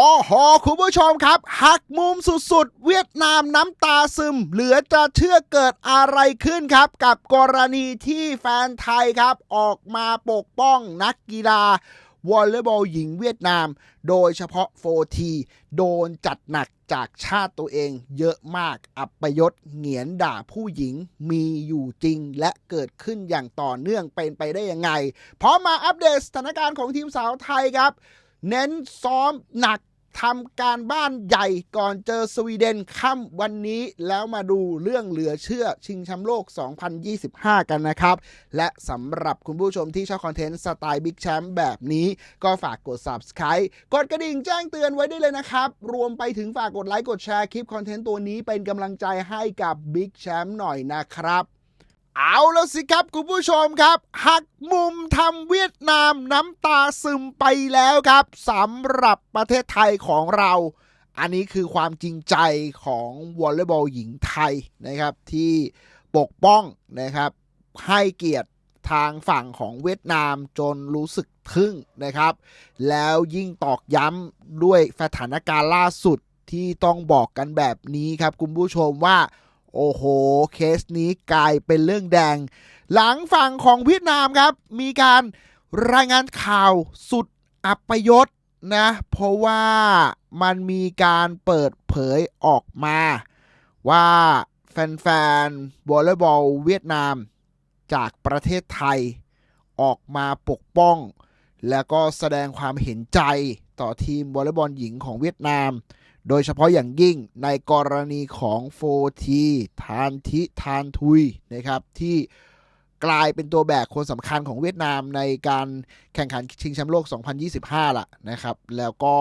โอ้โห คุณผู้ชมครับ หักมุมสุดๆ เวียดนามน้ำตาซึม เหลือจะเชื่อเกิดอะไรขึ้นครับ กับกรณีที่แฟนไทยครับ ออกมาปกป้องนักกีฬาวอลเลย์บอลหญิงเวียดนาม โดยเฉพาะโฟทีโดนจัดหนักจากชาติตัวเองเยอะมากอัปยศเหงียนด่าผู้หญิงมีอยู่จริง และเกิดขึ้นอย่างต่อเนื่องเป็นไปได้ยังไงพร้อมมาอัปเดตสถานการณ์ของทีมสาวไทยครับ เน้นซ้อมหนักทำการบ้านใหญ่ก่อนเจอสวีเดนค่ำวันนี้แล้วมาดูเรื่องเหลือเชื่อชิงแชมป์โลก 2025 กันนะครับ และสำหรับคุณผู้ชมที่ชอบคอนเทนต์สไตล์บิ๊กแชมป์แบบนี้ ก็ฝากกด Subscribe กดกระดิ่งแจ้งเตือนไว้ได้เลยนะครับ รวมไปถึงฝากกดไลค์กดแชร์คลิปคอนเทนต์ตัวนี้เป็นกำลังใจให้กับบิ๊กแชมป์หน่อยนะครับ เอาแล้วสิครับคุณผู้ชมครับ หักมุมทำเวียดนามน้ำตาซึมไปแล้วครับสำหรับประเทศไทยของเรา อันนี้คือความจริงใจของวอลเลย์บอลหญิงไทยนะครับ ที่ปกป้องนะครับ ให้เกียรติทางฝั่งของเวียดนามจนรู้สึกทึ่งนะครับ แล้วยิ่งตอกย้ำด้วยสถานการณ์ล่าสุดที่ต้องบอกกันแบบนี้ครับคุณผู้ชมว่า โอ้โห เคสนี้กลายเป็นเรื่องแดง หลังฝั่งของเวียดนามครับ มีการรายงานข่าวสุดอัปยศนะ เพราะว่ามันมีการเปิดเผยออกมา ว่าแฟนๆวอลเลย์บอลเวียดนาม จากประเทศไทย ออกมาปกป้อง แล้วก็แสดงความเห็นใจต่อทีมวอลเลย์บอลหญิงของเวียดนาม โดยเฉพาะอย่างยิ่งในกรณีของโฟทีทานทิทานทุยนะครับที่กลายเป็นตัวแบกคนสำคัญของเวียดนามในการแข่งขันชิงแชมป์โลก 2025 ล่ะนะครับ แล้วก็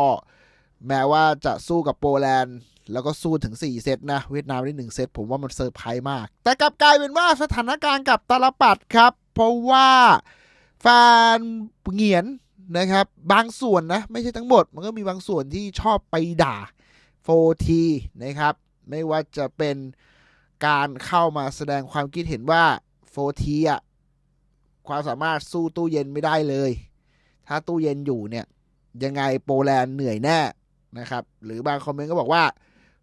แม้ว่าจะสู้กับโปแลนด์ แล้วก็สู้ถึง 4 เซตนะ เวียดนามได้ 1 เซต ผมว่ามันเซอร์ไพรส์มาก แต่กลับกลายเป็นว่าสถานการณ์กับตาลปัดครับ เพราะว่าแฟนเหงียนนะครับ บางส่วนนะ ไม่ใช่ทั้งหมด มันก็มีบางส่วนที่ชอบไปด่า 4T นะครับ ไม่ว่าจะเป็นการเข้ามาแสดงความคิดเห็นว่า 4T อะความสามารถสู้ตู้เย็นไม่ได้เลย ถ้าตู้เย็นอยู่เนี่ย ยังไงโปแลนด์เหนื่อยแน่นะครับ หรือบางคอมเมนต์ก็บอกว่า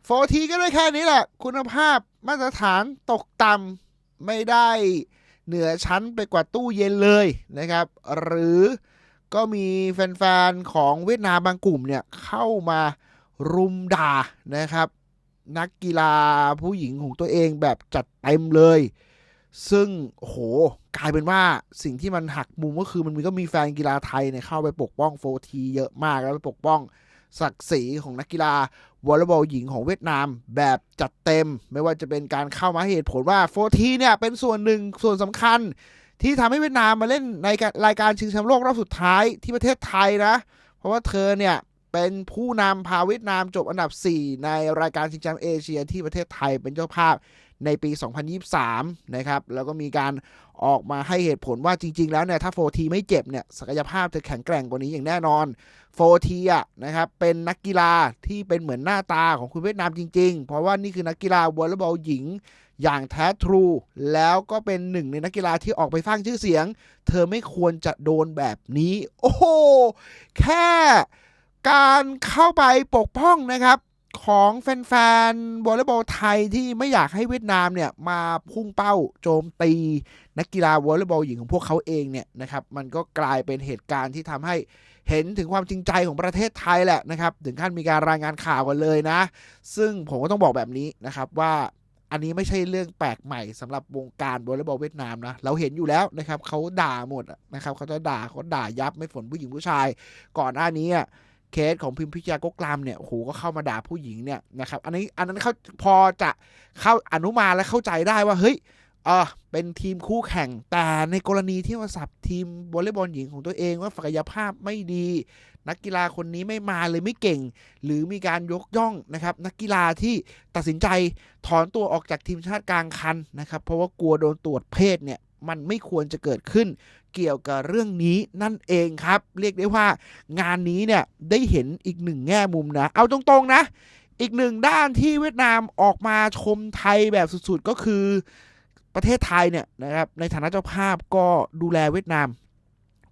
4T ก็ได้แค่นี้แหละ คุณภาพมาตรฐานตกต่ำไม่ได้เหนือชั้นไปกว่าตู้เย็นเลยนะครับ หรือก็มีแฟนๆ ของเวียดนามบางกลุ่มเนี่ย เข้ามา รุมด่านะครับ นักกีฬาผู้หญิงของตัวเองแบบจัดเต็มเลย ซึ่งโหกลายเป็นว่าสิ่งที่มันหักมุมก็คือมันก็มีแฟนกีฬาไทยเนี่ยเข้าไปปกป้องโฟทีเยอะมากแล้วไปปกป้องศักดิ์ศรีของนักกีฬาวอลเลย์บอลหญิงของเวียดนามแบบจัดเต็ม ไม่ว่าจะเป็นการเข้ามาเหตุผลว่าโฟทีเนี่ยเป็นส่วนหนึ่งส่วนสำคัญ ที่ทำให้เวียดนามมาเล่นในรายการชิงแชมป์โลกรอบสุดท้ายที่ประเทศไทยนะ เพราะว่าเธอเนี่ย เป็นผู้นำพาเวียดนามจบอันดับ 4 ในรายการชิงแชมป์เอเชียที่ประเทศไทยเป็นเจ้าภาพในปี 2023 นะครับ แล้วก็มีการออกมาให้เหตุผลว่าจริง ๆ แล้วเนี่ย ถ้าโฟทีไม่เจ็บเนี่ย ศักยภาพเธอแข็งแกร่งกว่านี้อย่างแน่นอนโฟทีอะนะครับ เป็นนักกีฬาที่เป็นเหมือนหน้าตาของคุณเวียดนามจริง ๆ เพราะว่านี่คือนักกีฬาวอลเลย์บอลหญิงอย่างแท้ทรู แล้วก็เป็นหนึ่งในนักกีฬาที่ออกไปสร้างชื่อเสียง เธอไม่ควรจะโดนแบบนี้ โอ้โหแค่ การเข้าไปปกป้องนะครับของแฟนๆวอลเลย์บอลไทยที่ไม่อยากให้เวียดนามเนี่ยมาพุ่งเป้าโจมตี นักกีฬาวอลเลย์บอลหญิงของพวกเขาเองเนี่ยนะครับมันก็กลายเป็นเหตุการณ์ที่ทำให้เห็นถึงความจริงใจของประเทศไทยแหละนะครับ ถึงขั้นมีการรายงานข่าวกันเลยนะ ซึ่งผมก็ต้องบอกแบบนี้นะครับว่าอันนี้ไม่ใช่เรื่องแปลกใหม่สำหรับวงการวอลเลย์บอลเวียดนามนะเราเห็นอยู่แล้วนะครับเขาด่าหมดนะครับเขาจะด่าเขาด่ายับไม่ฝนผู้หญิงผู้ชาย ก่อนหน้านี้ เคสของพิมพิชยากกรามเนี่ยโหก็เข้ามาด่าผู้หญิงเนี่ยนะครับอันนี้อันนั้นเขาพอจะเข้าอนุมานและเข้าใจได้ว่าเฮ้ยเออเป็นทีมคู่แข่งแต่ในกรณีที่มาสับทีมวอลเลย์บอลหญิงของตัวเองว่าศักยภาพไม่ดี นักกีฬาคนนี้ไม่มาเลยไม่เก่ง หรือมีการยกย่องนะครับนักกีฬาที่ตัดสินใจถอนตัวออกจากทีมชาติกลางคันนะครับเพราะว่ากลัวโดนตรวจเพศเนี่ย มันไม่ควรจะเกิดขึ้น เกี่ยวกับเรื่องนี้นั่นเองครับ เรียกได้ว่างานนี้เนี่ยได้เห็นอีกหนึ่งแง่มุมนะ เอาตรงๆนะ อีกหนึ่งด้านที่เวียดนามออกมาชมไทยแบบสุดๆก็คือประเทศไทยเนี่ยนะครับในฐานะเจ้าภาพก็ดูแลเวียดนาม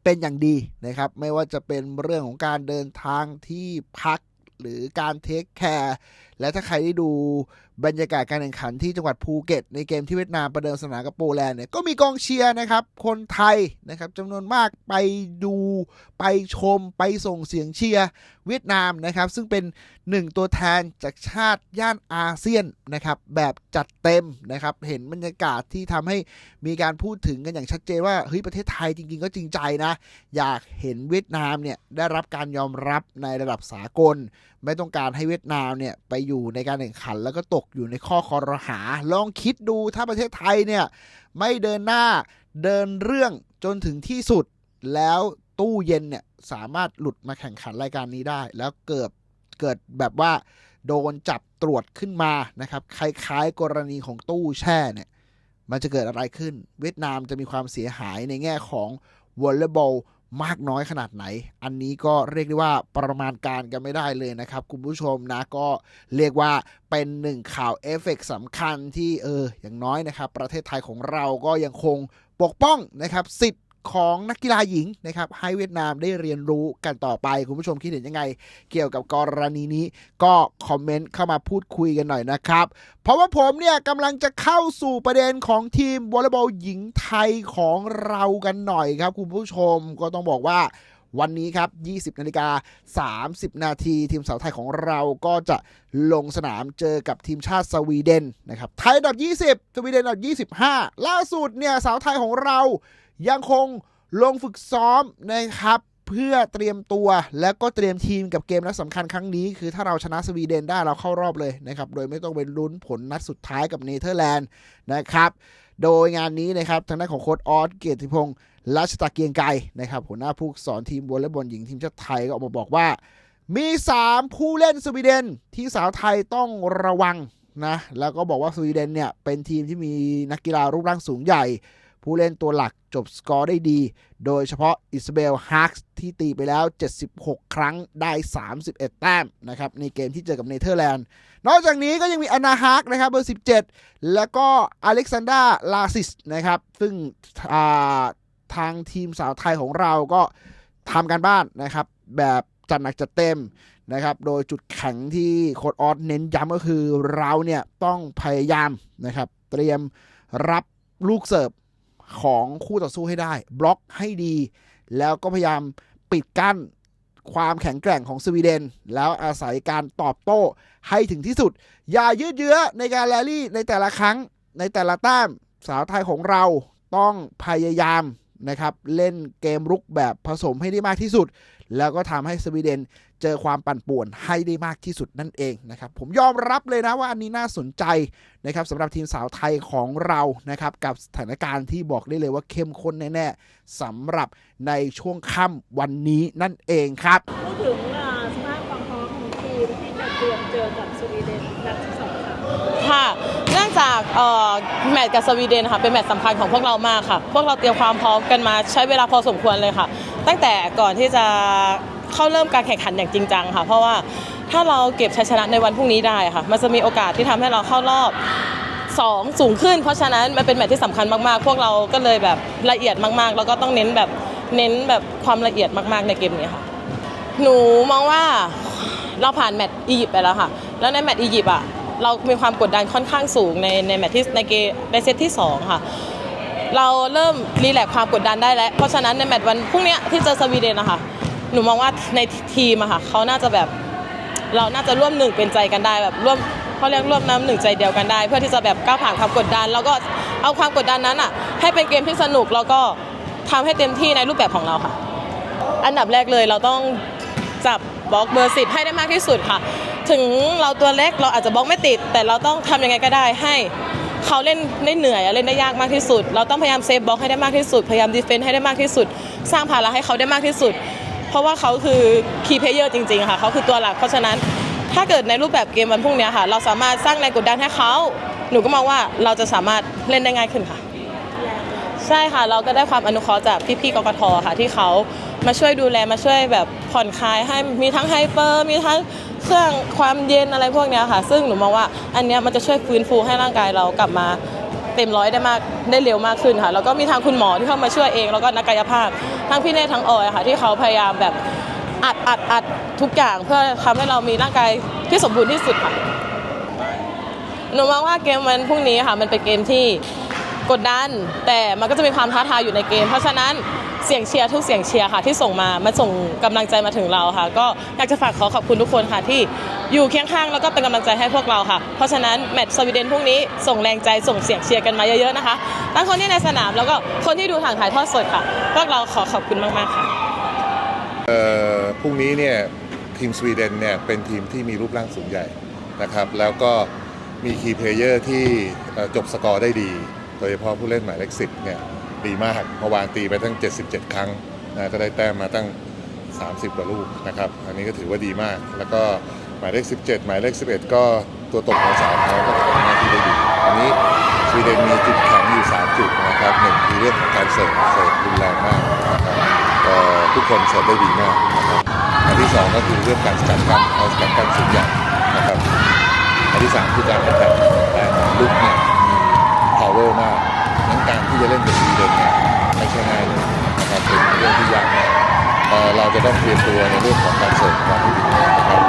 เป็นอย่างดีนะครับ ไม่ว่าจะเป็นเรื่องของการเดินทางที่พักหรือการเทคแคร์และถ้าใครได้ดูบรรยากาศการแข่งขันที่จังหวัดภูเก็ต ในเกมที่เวียดนามประเดิมสนามกับโปแลนด์เนี่ยก็มีกองเชียร์นะครับ คนไทยนะครับจำนวนมากไปดูไปชมไปส่งเสียงเชียร์เวียดนามนะครับ ซึ่งเป็นหนึ่งตัวแทนจากชาติย่านอาเซียนนะครับ แบบจัดเต็มนะครับ เห็นบรรยากาศที่ทำให้มีการพูดถึงกันอย่างชัดเจนว่าเฮ้ยประเทศไทยจริง ๆ ก็จริงใจนะ อยากเห็นเวียดนามเนี่ยได้รับการยอมรับในระดับสากล ไม่ต้องการให้เวียดนามเนี่ยไปอยู่ในการแข่งขัน แล้วก็ตกอยู่ในข้อคอรหา ลองคิดดูถ้าประเทศไทยเนี่ยไม่เดินหน้าเดินเรื่องจนถึงที่สุด แล้วตู้เย็นเนี่ยสามารถหลุดมาแข่งขันรายการนี้ได้ แล้วเกิดเกิดแบบว่าโดนจับตรวจขึ้นมานะครับคล้ายๆ กรณีของตู้แช่เนี่ยมันจะเกิดอะไรขึ้น เวียดนามจะมีความเสียหายในแง่ของวอลเลย์บอล มากน้อยขนาดไหน อันนี้ก็เรียกได้ว่าประมาณการกันไม่ได้เลยนะครับ คุณผู้ชมนะก็เรียกว่าเป็นหนึ่งข่าวเอฟเฟกต์สำคัญที่เอออย่างน้อยนะครับ ประเทศไทยของเราก็ยังคงปกป้องนะครับสิทธิ ของนักกีฬาหญิงนะครับ ให้เวียดนามได้เรียนรู้กันต่อไป คุณผู้ชมคิดเห็นยังไง เกี่ยวกับกรณีนี้ ก็คอมเมนต์เข้ามาพูดคุยกันหน่อยนะครับ เพราะว่าผมเนี่ยกำลังจะเข้าสู่ประเด็นของทีมวอลเลย์บอลหญิงไทยของเรากันหน่อยครับ คุณผู้ชมก็ต้องบอกว่าวันนี้ครับ 20 นาฬิกา 30 นาที ทีมสาวไทยของเราก็จะลงสนามเจอกับทีมชาติสวีเดนนะครับ ไทยอันดับ 20 สวีเดนอันดับ 25 ล่าสุดเนี่ยสาวไทยของเรา ยังคงลงฝึกซ้อมนะครับเพื่อเตรียมตัวและก็เตรียมทีมกับเกมนัดสำคัญครั้งนี้ คือถ้าเราชนะสวีเดนได้เราเข้ารอบเลยนะครับ โดยไม่ต้องไปลุ้นผลนัดสุดท้ายกับเนเธอร์แลนด์นะครับ โดยงานนี้นะครับทางด้านของโค้ชออสเกียรติพงศ์รัชตะเกียงไกรนะครับหัวหน้าผู้สอนทีมวอลเลย์บอลหญิงทีมชาติไทยก็ออกมาบอกว่า มี 3 ผู้เล่นสวีเดนที่สาวไทยต้องระวังนะแล้วก็บอกว่าสวีเดนเนี่ยเป็นทีมที่มีนักกีฬารูปร่างสูงใหญ่ ผู้เล่นตัวหลัก จบสกอร์ได้ดี โดยเฉพาะอิสเบลฮาร์กที่ตีไปแล้ว 76 ครั้งได้ 31 แต้มนะครับในเกมที่เจอกับเนเธอร์แลนด์ นอกจากนี้ก็ยังมีอนาฮาร์กนะครับเบอร์ 17 แล้วก็อเล็กซานดราลาซิสนะครับ ซึ่งาทางทีมสาวไทยของเราก็ทำการบ้านนะครับ แบบจัดหนักจัดเต็มนะครับ โดยจุดแข็งที่โค้ดออสเน้นย้ำก็คือเราเนี่ยต้องพยายามนะครับ เตรียมรับลูกเสิร์ฟ ของคู่ต่อสู้ให้ได้ บล็อกให้ดี แล้วก็พยายามปิดกั้นความแข็งแกร่งของสวีเดน แล้วอาศัยการตอบโต้ให้ถึงที่สุด อย่ายืดเยื้อในการแรลลี่ในแต่ละครั้งในแต่ละแต้มสาวไทยของเราต้องพยายามนะครับ เล่นเกมรุกแบบผสมให้ได้มากที่สุด แล้วก็ทำให้สวีเดนเจอความปั่นป่วนให้ได้มากที่สุดนั่นเองนะครับ ผมยอมรับเลยนะว่าอันนี้น่าสนใจนะครับสำหรับทีมสาวไทยของเรานะครับกับสถานการณ์ที่บอกได้เลยว่าเข้มข้นแน่ๆสำหรับในช่วงค่ำวันนี้นั่นเองครับพูดถึงอ่าสภาพความพร้อมของทีมที่จะเตรียมเจอกับสวีเดนนัดที่สองค่ะค่ะเนื่องจากเอ่อแมตช์กับสวีเดนค่ะเป็นแมตช์สำคัญของพวกเรามากค่ะ พวกเราเตรียมความพร้อมกันมาใช้เวลาพอสมควรเลยค่ะ ตั้งแต่ก่อนที่จะเข้าเริ่มการแข่งขันอย่างจริงจังค่ะ เพราะว่าถ้าเราเก็บชัยชนะในวันพรุ่งนี้ได้ค่ะ มันจะมีโอกาสที่ทำให้เราเข้ารอบ 2 สูงขึ้น เพราะฉะนั้นมันเป็นแมตช์ที่สำคัญมากๆ พวกเราก็เลยแบบละเอียดมากๆ แล้วก็ต้องเน้นแบบเน้นแบบความละเอียดมากๆในเกมนี้ค่ะ หนูมองว่าเราผ่านแมตช์อียิปต์ไปแล้วค่ะ แล้วในแมตช์อียิปต์อะเรามีความกดดันค่อนข้างสูงในในแมตช์ที่ในเกมในเซตที่2ค่ะ เราเริ่มรีแลกความกดดันได้แล้ว เพราะฉะนั้นในแมตช์วันพรุ่งนี้ที่เจอสวีเดนนะคะหนูมองว่าในทีมอะค่ะเขาน่าจะแบบเราน่าจะร่วมหนึ่งเป็นใจกันได้แบบร่วมเขาเรียกร่วมน้ำหนึ่งใจเดียวกันได้ เพื่อที่จะแบบก้าวผ่านความกดดัน แล้วก็เอาความกดดันนั้นอะให้เป็นเกมที่สนุกแล้วก็ทำให้เต็มที่ในรูปแบบของเราค่ะ อันดับแรกเลยเราต้องจับบล็อกเบอร์สิบให้ได้มากที่สุดค่ะ ถึงเราตัวเล็กเราอาจจะบล็อกไม่ติด แต่เราต้องทำยังไงก็ได้ให้ เขาเล่นได้เหนื่อยเล่นได้ยากมากที่สุด เราต้องพยายามเซฟบล็อกให้ได้มากที่สุด พยายามดีเฟนต์ให้ได้มากที่สุด สร้างภาระให้เขาได้มากที่สุด เพราะว่าเขาคือคีย์เพลเยอร์จริงๆค่ะเขาคือตัวหลักเพราะฉะนั้นถ้าเกิดในรูปแบบเกมวันพรุ่งนี้ค่ะ เราสามารถสร้างแรงกดดันให้เขาหนูก็มองว่าเราจะสามารถเล่นได้ง่ายขึ้นค่ะ ใช่ค่ะเราก็ได้ความอนุเคราะห์จากพี่ๆกกทค่ะที่เขามาช่วยดูแลมาช่วยแบบผ่อนคลายให้มีทั้งไฮเปอร์มีทั้ง เครื่องความเย็นอะไรพวกเนี้ยค่ะ ซึ่งหนูมองว่าอันเนี้ยมันจะช่วยฟื้นฟูให้ร่างกายเรากลับมาเต็มร้อยได้มากได้เร็วมากขึ้นค่ะ แล้วก็มีทางคุณหมอที่เข้ามาช่วยเอง แล้วก็นักกายภาพทั้งพี่เนธทั้งออยค่ะ ที่เขาพยายามแบบอัดอัดอัดทุกอย่างเพื่อทำให้เรามีร่างกายที่สมบูรณ์ที่สุดค่ะหนูมองว่าเกมวันพรุ่งนี้ค่ะ มันเป็นเกมที่กดดัน แต่มันก็จะมีความท้าทายอยู่ในเกม เพราะฉะนั้น สียงเชียร์ทุกเสียงเชียร์ค่ะที่ส่งมามันส่งกำลังใจมาถึงเราค่ะ ก็อยากจะฝากขอขอบคุณทุกคนค่ะที่อยู่เคียงข้างแล้วก็เป็นกำลังใจให้พวกเราค่ะ เพราะฉะนั้นแมตช์สวีเดนพรุ่งนี้ส่งแรงใจส่งเสียงเชียร์กันมาเยอะๆนะคะทั้งคนที่ในสนามแล้วก็คนที่ดูทางถ่ายทอดสดค่ะ พวกเราขอขอบคุณมากๆค่ะเอ่อพรุ่งนี้เนี่ยทีมสวีเดนเนี่ยเป็นทีมที่มีรูปร่างสูงใหญ่นะครับ แล้วก็มีคีย์เพลเยอร์ที่จบสกอร์ได้ดี โดยเฉพาะผู้เล่นหมายเลขสิบเนี่ย ดีมากเมื่อวานตีไปตั้ง 77 ครั้งนะก็ได้แต้มมาตั้ง 30 กว่าลูกนะครับ อันนี้ก็ถือว่าดีมาก แล้วก็หมายเลข 17 หมายเลข 11 ก็ตัวตกของสาวเขาก็ทำหน้าที่ได้ดี อันนี้สวีเดนมีจุดแข็งอยู่ 3 จุดนะครับหนึ่งคือเรื่องของการเสิร์ฟเสิร์ฟรุนแรงมากนะครับทุกคนเสิร์ฟได้ดีมากนะครับอันที่สองก็คือเรื่องการสกัดกั้นเขาสกัดกั้นสูงใหญ่นะครับอันที่สามคือการแข่งขันแต่ลุกเนี่ยมี power มาก การที่จะเล่นกับสวีเดนเนี่ยไม่ใช่ง่ายเลยนะครับเป็นเรื่องที่ยากมากเอ่อเราจะต้องเตรียมตัวในเรื่องของการเสิร์ฟของเราให้ดีนะครับ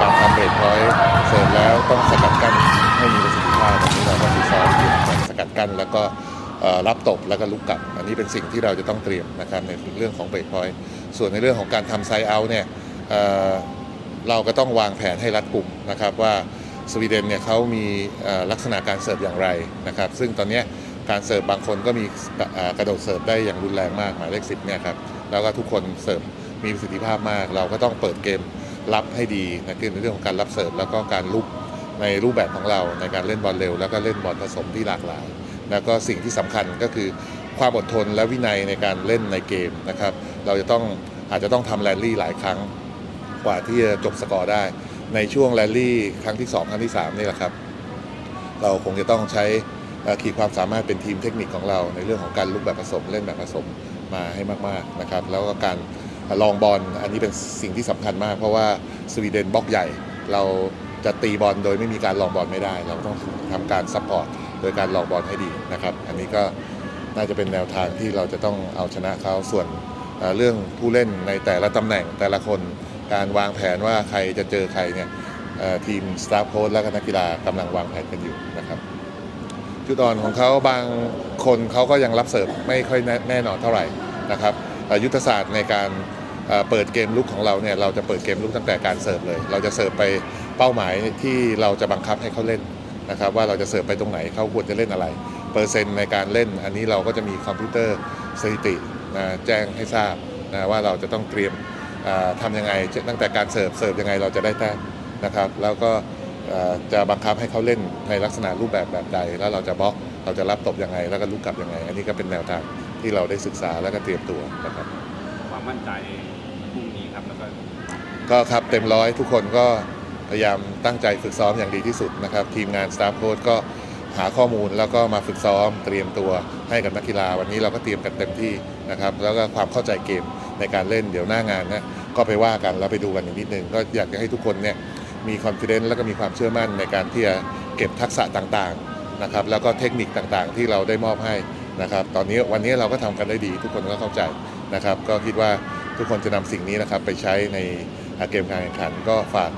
การทำเบรกพอยต์เสิร์ฟแล้วต้องสกัดกั้นให้มีประสิทธิภาพอันนี้เราก็ฝึกซ้อมเกี่ยวกับสกัดกั้นแล้วก็รับตบแล้วก็ลุกกลับ อันนี้เป็นสิ่งที่เราจะต้องเตรียมนะครับในเรื่องของเบรกพอยต์ส่วนในเรื่องของการทำไซเอาเนี่ยเเราก็ต้องวางแผนให้รัดกุมนะครับว่าสวีเดนเนี่ยเขามีลักษณะการเสิร์ฟอย่างไรนะครับ ซึ่งตอนนี้ การเสิร์ฟบางคนก็มีกระโดดเสิร์ฟได้อย่างรุนแรงมากหมายเลขสิบเนี่ยครับแล้วก็ทุกคนเสิร์ฟมีประสิทธิภาพมาก เราก็ต้องเปิดเกมรับให้ดีนะคือในเรื่องของการรับเสิร์ฟแล้วก็การลุกในรูปแบบของเราในการเล่นบอลเร็ว แล้วก็เล่นบอลผสมที่หลากหลาย แล้วก็สิ่งที่สำคัญก็คือความอดทนและวินัยในการเล่นในเกมนะครับ เราจะต้องอาจจะต้องทำแรลลี่หลายครั้งกว่าที่จะจบสกอร์ได้ ในช่วงแรลลี่ครั้งที่ 2 ครั้งที่3นี่แหละครับ เราคงจะต้องใช้ ขีดความสามารถเป็นทีมเทคนิคของเรา ในเรื่องของการลุกแบบผสมเล่นแบบผสมมาให้มากๆนะครับแล้วก็การลองบอลอันนี้เป็นสิ่งที่สำคัญมาก เพราะว่าสวีเดนบล็อกใหญ่ เราจะตีบอลโดยไม่มีการลองบอลไม่ได้ เราต้องทำการซัพพอร์ตโดยการลองบอลให้ดีนะครับอันนี้ก็น่าจะเป็นแนวทางที่เราจะต้องเอาชนะเขาส่วนเรื่องผู้เล่นในแต่ละตำแหน่งแต่ละคนการวางแผนว่าใครจะเจอใครเนี่ยทีมสตาฟโค้ชและก็นักกีฬากำลังวางแผนกันอยู่นะครับ จุดอ่อนของเขาบางคนเขาก็ยังรับเสิร์ฟไม่ค่อยแน่แนนอนเท่าไหร่นะครับอ่อยุทธศาสตร์ในการเปิดเกมลุกของเราเนี่ยเราจะเปิดเกมลุกตั้งแต่การเสิร์ฟเลย เราจะเสิร์ฟไปเป้าหมายที่เราจะบังคับให้เขาเล่นนะครับว่าเราจะเสิร์ฟไปตรงไหนเขาควรจะเล่นอะไร เปอร์เซ็นต์ในการเล่น อันนี้เราก็จะมีคอมพิวเตอร์สถิตินะแจ้งให้ทราบนะว่าเราจะต้องเตรียมทำยังไงตั้งแต่การเสิร์ฟเสิร์ฟยังไงเราจะได้แต้มนะครับ แล้วก็ จะบังคับให้เขาเล่นในลักษณะรูปแบบแบบใด แล้วเราจะบล็อกเราจะรับตบยังไง แล้วก็ลุกกลับยังไง อันนี้ก็เป็นแนวทางที่เราได้ศึกษาแล้วก็เตรียมตัวนะครับความมั่นใจพรุ่งนี้ครับแล้วก็ก็ครับเต็มร้อยทุกคนก็พยายามตั้งใจฝึกซ้อมอย่างดีที่สุดนะครับ ทีมงานสตาฟโค้ชก็หาข้อมูลแล้วก็มาฝึกซ้อมเตรียมตัวให้กับนักกีฬาวันนี้เราก็เตรียมกันเต็มที่นะครับ แล้วก็ความเข้าใจเกมในการเล่นเดี๋ยวหน้างานนะก็ไปว่ากันแล้วไปดูกันอีกนิดนึงก็อยากจะให้ทุกคนเนี่ย มีคอนฟ idence แล้วก็มีความเชื่อมั่นในการที่จะเก็บทักษะต่างๆนะครับแล้วก็เทคนิคต่างๆ ที่เราได้มอบให้นะครับตอนนี้วันนี้เราก็ทำกันได้ดี ทุกคนก็เข้าใจนะครับก็คิดว่าทุกคนจะนำสิ่งนี้นะครับไปใช้ในเกมการแข่งขัน ก็ฝาก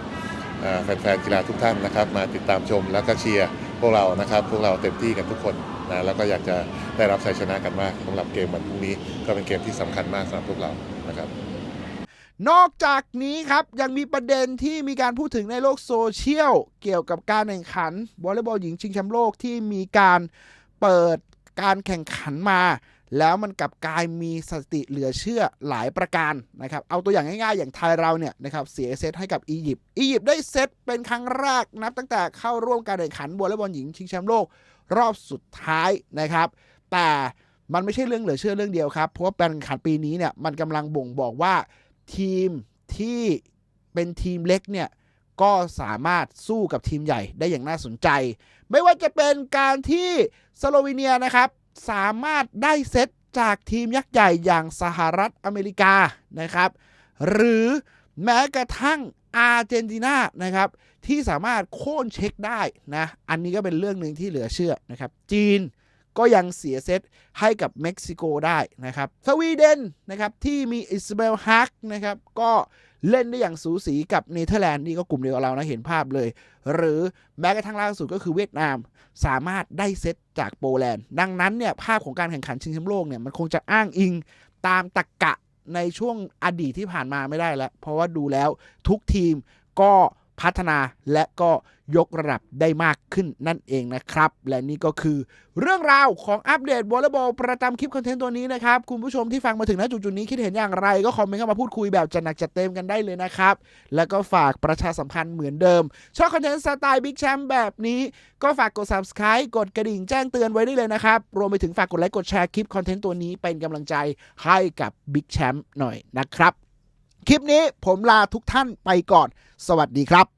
แฟนๆกีฬาทุกท่านนะครับ มาติดตามชมแล้วก็เชียร์พวกเรานะครับ พวกเราเต็มที่กันทุกคนนะแล้วก็อยากจะได้รับชัยชนะกันมากสำหรับเกมวันพรุ่งนี้ ก็เป็นเกมที่สำคัญมากสำหรับพวกเรานะครับ นอกจากนี้ครับยังมีประเด็นที่มีการพูดถึงในโลกโซเชียล เกี่ยวกับการแข่งขันวอลเลย์บอลหญิงชิงแชมป์โลกที่มีการเปิดการแข่งขันมา แล้วมันกลับกลายมีสติเหลือเชื่อหลายประการนะครับเอาตัวอย่างง่ายๆ อย่างไทยเราเนี่ยนะครับเสียเซตให้กับอียิปต์อียิปต์ได้เซตเป็นครั้งแรกนับตั้งแต่เข้าร่วมการแข่งขันวอลเลย์บอลหญิงชิงแชมป์โลกรอบสุดท้ายนะครับ แต่มันไม่ใช่เรื่องเหลือเชื่อเรื่องเดียวครับเพราะว่าการแข่งขันปีนี้เนี่ยมันกำลังบ่งบอกว่า ทีมที่เป็นทีมเล็กเนี่ยก็สามารถสู้กับทีมใหญ่ได้อย่างน่าสนใจ ไม่ว่าจะเป็นการที่สโลวีเนียนะครับ สามารถได้เซตจากทีมยักษ์ใหญ่อย่างสหรัฐอเมริกานะครับ หรือแม้กระทั่งอาร์เจนตินานะครับ ที่สามารถโค่นเช็คได้นะ อันนี้ก็เป็นเรื่องหนึ่งที่เหลือเชื่อนะครับ จีน ก็ยังเสียเซตให้กับเม็กซิโกได้นะครับสวีเดนนะครับที่มีอิสเบลฮักนะครับก็เล่นได้อย่างสูสีกับเนเธอร์แลนด์นี่ก็กลุ่มเดียวกับเรานะเห็นภาพเลย หรือแม้กระทั่งล่าสุดก็คือเวียดนามสามารถได้เซตจากโปแลนด์ ดังนั้นเนี่ยภาพของการแข่งขันชิงแชมป์โลกเนี่ยมันคงจะอ้างอิงตามตะกกะในช่วงอดีตที่ผ่านมาไม่ได้แล้ว เพราะว่าดูแล้วทุกทีมก็ พัฒนาและก็ยกระดับได้มากขึ้นนั่นเองนะครับ และนี่ก็คือเรื่องราวของอัปเดตวอลเลย์บอลประจำคลิปคอนเทนต์ตัวนี้นะครับ คุณผู้ชมที่ฟังมาถึงณจุดๆนี้คิดเห็นอย่างไรก็คอมเมนต์เข้ามาพูดคุยแบบจัดหนักจัดเต็มกันได้เลยนะครับ แล้วก็ฝากประชาสัมพันธ์เหมือนเดิม ชอบคอนเทนต์สไตล์บิ๊กแชมป์แบบนี้ ก็ฝากกด subscribe กดกระดิ่งแจ้งเตือนไว้ได้เลยนะครับรวมไปถึงฝากกดไลค์กดแชร์คลิปคอนเทนต์ตัวนี้เป็นกำลังใจให้กับบิ๊กแชมป์หน่อยนะครับคลิปนี้ผมลาทุกท่านไปก่อน สวัสดีครับ